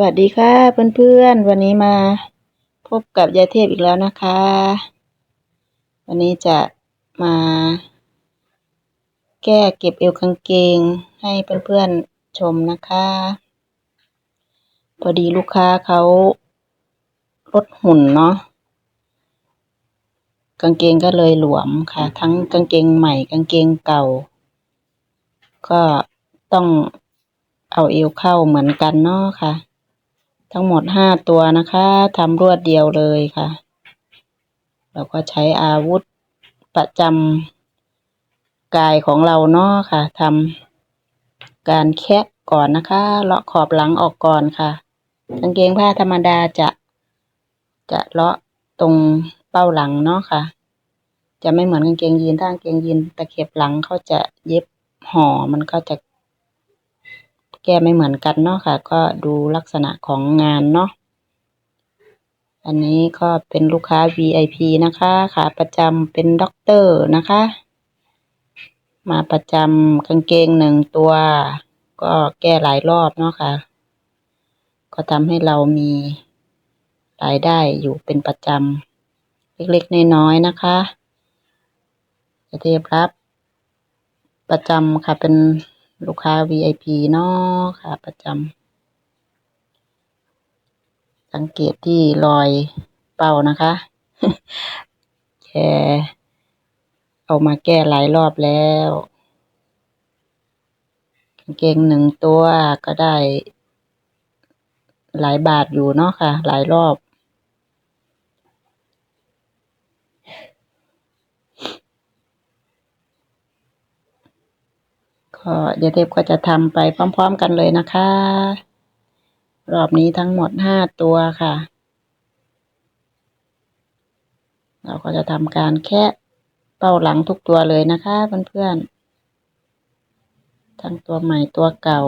วัสดีค่ะเพื่อนๆ วันนี้มาพบกับยายเทพอีกแล้วนะคะ วันนี้จะมา แก้เก็บเอวกางเกงให้เพื่อนๆชมนะคะ พอดีลูกค้าเขาลดหุ่นเนาะกางเกงก็เลยหลวมค่ะ ทั้งกางเกงใหม่กางเกงเก่า ก็ต้องเอาเอวเข้าเหมือนกันเนาะค่ะ ทั้งหมดห้าตัวนะคะทำรวดเดียวเลยค่ะ เราก็ใช้อาวุธประจำกายของเราเนาะค่ะทำการแคะก่อนนะคะ เลาะขอบหลังออกก่อนค่ะกางเกงผ้าธรรมดาจะจะเลาะตรงเป้าหลังเนาะค่ะ จะไม่เหมือนกางเกงยีนถ้ากางเกงยีนตะเข็บหลังเขาจะเย็บห่อมันก็จะ แก้ไม่เหมือนกันเนาะค่ะ ก็ดูลักษณะของงานเนาะอันนี้ก็เป็นลูกค้า VIP นะคะขาประจำเป็นด็อกเตอร์นะคะ มาประจำกางเกงหนึ่งตัว ก็แก้หลายรอบเนาะค่ะ ก็ทำให้เรามีรายได้อยู่เป็นประจำเล็กๆน้อยๆนะคะจะเทียบรับ ประจำค่ะเป็น ลูกค้า VIP เนาะค่ะ ประจำสังเกตที่รอยเป่านะคะแกเอามาแก้หลายรอบแล้วกางเกงหนึ่งตัวก็ได้ หลายบาทอยู่เนาะค่ะ หลายรอบ ก็เดี๋ยวเทพก็จะทำไปพร้อม ๆ กันเลยนะคะ รอบนี้ทั้งหมดห้าตัวค่ะ เราก็จะทำการแค่เป้าหลังทุกตัวเลยนะคะเพื่อนๆทั้งตัวใหม่ตัวเก่า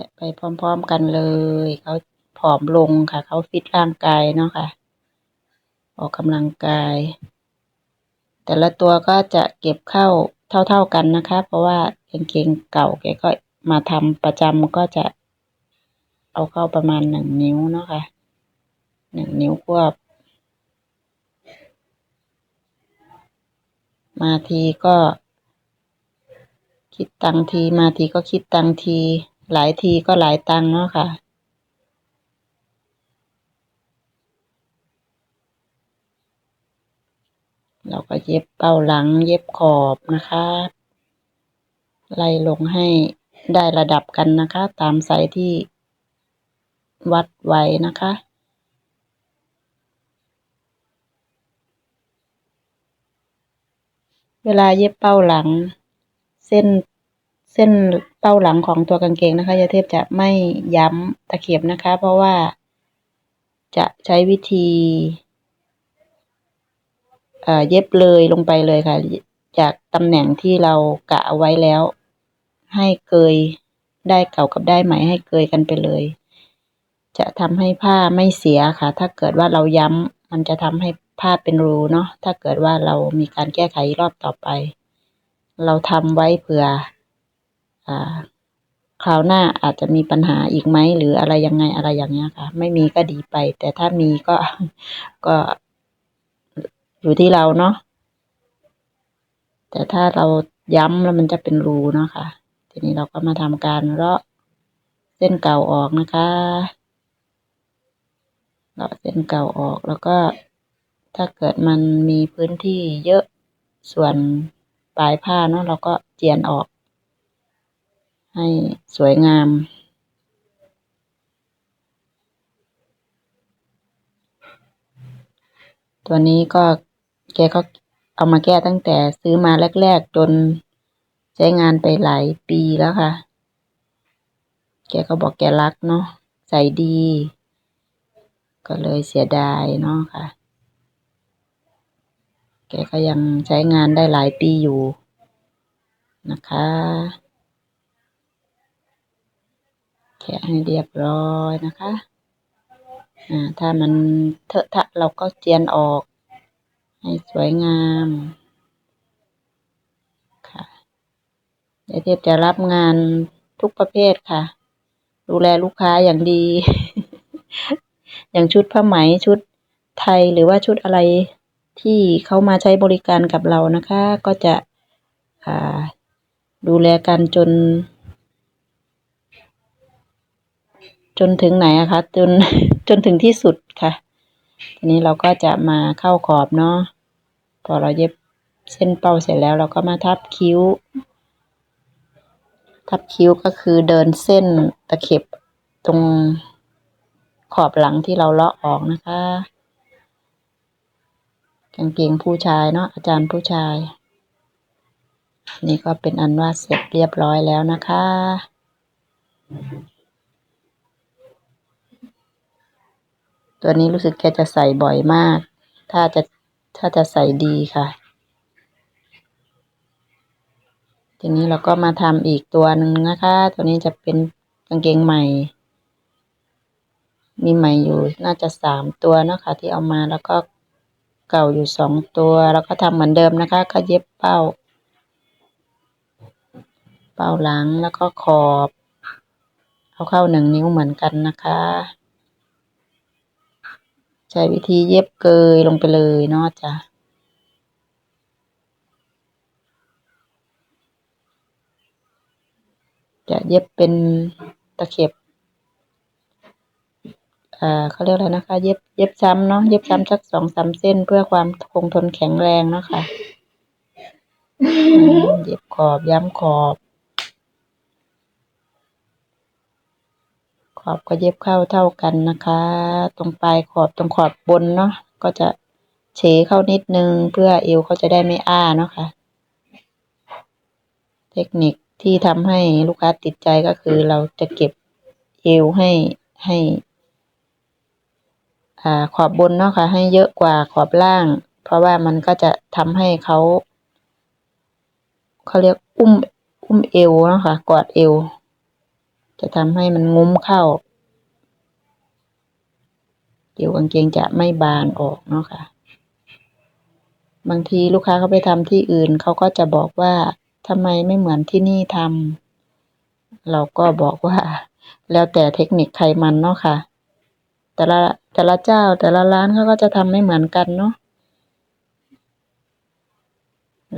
ะไปพร้อมๆกันเลย เขาผอมลงค่ะ เขาฟิตร่างกายเนาะค่ะ ออกกำลังกาย แต่ละตัวก็จะเก็บเข้าเท่าๆกันนะคะ เพราะว่ากางเกงเก่าแกก็มาทำประจำก็จะเอาเข้าประมาณหนึ่งนิ้วเนาะค่ะหนึ่งนิ้วควบ มาทีก็ คิดตังทีมาทีก็คิดตังที หลายทีก็หลายตังเนาะค่ะ เราก็เย็บเป้าหลังเย็บขอบนะคะ ไล่ลงให้ได้ระดับกันนะคะ ตามไซส์ที่วัดไว้นะคะเวลาเย็บเป้าหลัง เส้น เส้นเป้าหลังของตัวกางเกงนะคะยาเทพจะไม่ย้ำตะเข็บนะคะ เพราะว่า จะใช้วิธีเย็บเลยลงไปเลยค่ะ จากตำแหน่งที่เรากะเอาไว้แล้ว ให้เกยได้เก่ากับได้ใหม่ให้เกยกันไปเลย จะทำให้ผ้าไม่เสียค่ะ ถ้าเกิดว่าเราย้ำมันจะทำให้ผ้าเป็นรูเนาะถ้าเกิดว่าเรามีการแก้ไขรอบต่อไป เราทำไว้เผื่อ คราวหน้าอาจจะมีปัญหาอีกไหม หรืออะไรยังไงอะไรอย่างเงี้ยค่ะ ไม่มีก็ดีไป แต่ถ้ามีก็ก็อยู่ที่เราเนาะแต่ถ้าเราย้ำแล้วมันจะเป็นรูเนาะค่ะ ทีนี้เราก็มาทำการเลาะเส้นเก่าออกนะคะเลาะเส้นเก่าออกแล้วก็ถ้าเกิดมันมีพื้นที่เยอะส่วนปลายผ้าเนาะเราก็เจียนออก ให้สวยงาม ตัวนี้ก็แกก็เอามาแก้ตั้งแต่ซื้อมาแรก ๆ จนใช้งานไปหลายปีแล้วค่ะ แกก็บอกแกรักเนาะใส่ดี ก็เลยเสียดายเนาะค่ะ แกก็ยังใช้งานได้หลายปีอยู่นะคะแกะให้เรียบร้อยนะคะ อ่า ถ้ามันเถอะทะเราก็เจียนออก ให้สวยงามค่ะเดี๋ยวเทพจะรับงานทุกประเภทค่ะ ดูแลลูกค้าอย่างดี อย่างชุดผ้าไหมชุดไทยหรือว่าชุดอะไรที่เขามาใช้บริการกับเรานะคะ ก็จะอ่าดูแลกันจน จนถึงไหนอะคะ จนจนถึงที่สุดค่ะ ทีนี้เราก็จะมาเข้าขอบเนาะพอเราเย็บเส้นเป้าเสร็จแล้วเราก็มาทับคิ้ว ทับคิ้วก็คือเดินเส้นตะเข็บตรงขอบหลังที่เราเลาะออกนะคะกางเกงผู้ชายเนาะอาจารย์ผู้ชาย นี่ก็เป็นอันว่าเสร็จเรียบร้อยแล้วนะคะ ตัวนี้รู้สึกแกจะใส่บ่อยมาก ถ้าจะถ้าจะใส่ดีค่ะ ทีนี้เราก็มาทำอีกตัวหนึ่งนะคะ ตัวนี้จะเป็นกางเกงใหม่ มีใหม่อยู่น่าจะสามตัวเนาะคะ ที่เอามาแล้วก็เก่าอยู่สองตัว แล้วก็ทำเหมือนเดิมนะคะ ก็เย็บเป้า เป้าหลังแล้วก็ขอบ เอาเข้าหนึ่งนิ้วเหมือนกันนะคะ ใช้วิธีเย็บเกยลงไปเลยเนาะจ้ะจะเย็บเป็นตะเข็บอ่าเขาเรียกอะไรนะคะ เย็บเย็บซ้ำเนาะเย็บซ้ำสักสองสามเส้นเพื่อความคงทนแข็งแรงเนาะค่ะเย็บขอบย้ำขอบ ขอบก็เย็บเข้าเท่ากันนะคะ ตรงปลายขอบตรงขอบบนเนาะก็จะเฉเข้านิดนึงเพื่อเอวเขาจะได้ไม่อ้าเนาะค่ะ เทคนิคที่ทำให้ลูกค้าติดใจก็คือเราจะเก็บเอวให้ให้อ่าขอบบนเนาะค่ะ ให้เยอะกว่าขอบล่าง เพราะว่ามันก็จะทำให้เขาเขาเรียกอุ้มอุ้มเอวเนาะค่ะกอดเอว จะทำให้มันงุ้มเข้า เดี๋ยวกางเกงจะไม่บานออกเนาะค่ะ บางทีลูกค้าเขาไปทำที่อื่นเขาก็จะบอกว่าทำไมไม่เหมือนที่นี่ทำเราก็บอกว่า แล้วแต่เทคนิคใครมันเนาะค่ะ แต่ละแต่ละเจ้าแต่ละร้านเขาก็จะทำไม่เหมือนกันเนาะ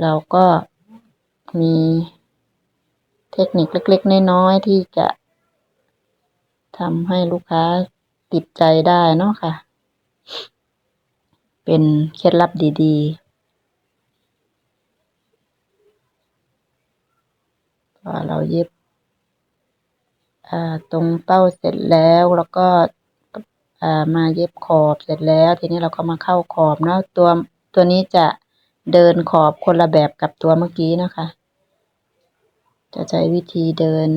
เราก็มีเทคนิคเล็กๆ น้อยๆ ที่จะ ทำให้ลูกค้าติดใจได้เนาะค่ะ เป็นเคล็ดลับดีๆพอเราเย็บตรงเป้าเสร็จแล้วแล้วก็มาเย็บขอบเสร็จแล้ว ทีนี้เราก็มาเข้าขอบเนาะตัวตัวนี้จะเดินขอบคนละแบบกับตัวเมื่อกี้นะคะ จะใช้วิธีเดิน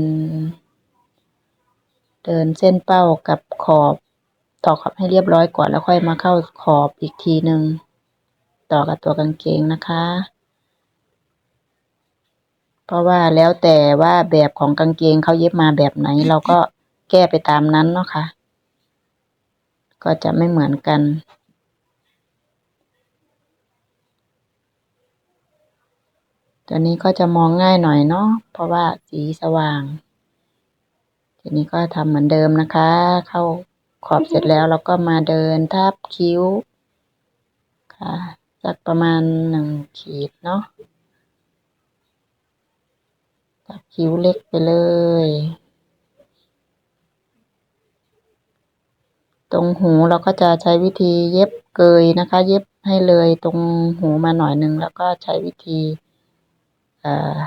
เดินเส้นเป้ากับขอบต่อขอบให้เรียบร้อยก่อนแล้วค่อยมาเข้าขอบอีกทีหนึ่งต่อกับตัวกางเกงนะคะ เพราะว่าแล้วแต่ว่าแบบของกางเกงเขาเย็บมาแบบไหน เราก็แก้ไปตามนั้นเนาะค่ะ ก็จะไม่เหมือนกันตัวนี้ก็จะมองง่ายหน่อยเนาะเพราะว่าสีสว่าง ทีนี้ก็ทำเหมือนเดิมนะคะ เข้าขอบเสร็จแล้วเราก็มาเดินทับคิ้ว ค่ะสักประมาณหนึ่งขีดเนาะทับคิ้วเล็กไปเลย ตรงหูเราก็จะใช้วิธีเย็บเกยนะคะ เย็บให้เลยตรงหูมาหน่อยหนึ่งแล้วก็ใช้วิธีอ่า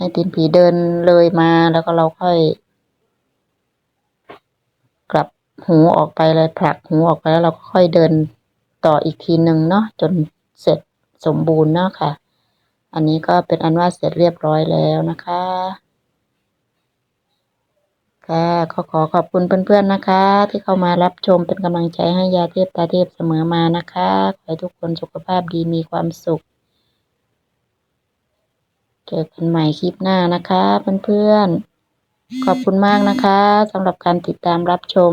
ให้ตีนผีเดินเลยมาแล้วก็เราค่อย กลับหูออกไปเลยผลักหูออกไปแล้วเราก็ค่อยเดินต่ออีกทีหนึ่งเนาะจนเสร็จสมบูรณ์เนาะค่ะ อันนี้ก็เป็นอันว่าเสร็จเรียบร้อยแล้วนะคะ ค่ะขอขอขอบคุณเพื่อนๆนะคะ ที่เข้ามารับชมเป็นกำลังใจให้ยาเทพตาเทพเสมอมานะคะ ขอให้ทุกคนสุขภาพดีมีความสุข เจอกันใหม่คลิปหน้านะคะเพื่อนๆ ขอบคุณมากนะคะสำหรับการติดตามรับชม